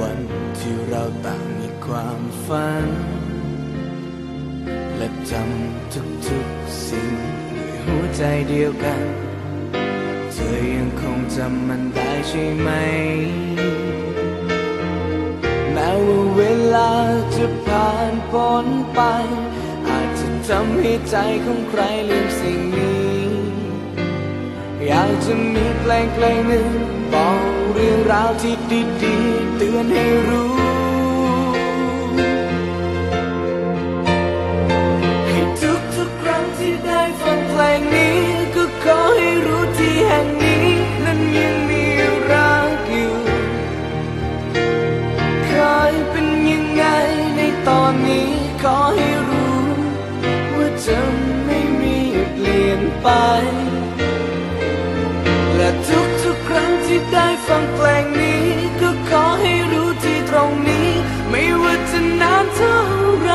วันที่เราต่างมีความฝัน และจำทุกๆสิ่งด้วยหัวใจเดียวกัน เธอยังคงจำมันได้ใช่ไหม แม้ว่าเวลาจะผ่านพ้นไป อาจจะทำให้ใจของใครลืมสิ่งนี้ อยากจะมีเพลงเพลงหนึ่งบอกเรื่องราวที่ดีๆเตือนให้รู้ ให้ทุกๆครั้งที่ได้ฟังเพลงนี้ ก็ขอให้รู้ที่แห่งนี้ นั้นยังมีรักอยู่เคยเป็นยังไงในตอนนี้ขอให้รู้ ว่าจะไม่มีเปลี่ยนไป และทุกๆครั้งที่ได้ฟังเพลงนี้ ก็ขอให้รู้ที่ตรงนี้ ไม่ว่าจะนานเท่าไร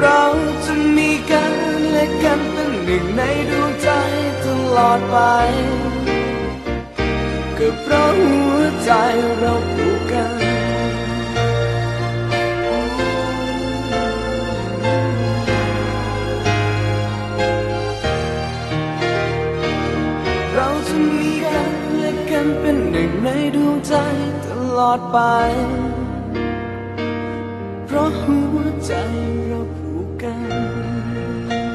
เราจะมีกันและกันเป็นหนึ่งในดวงใจตลอดไปก็เพราะหัวใจเราผูกกัน เป็นหนึ่งในดวงใจตลอดไป เพราะหัวใจเราผูกกัน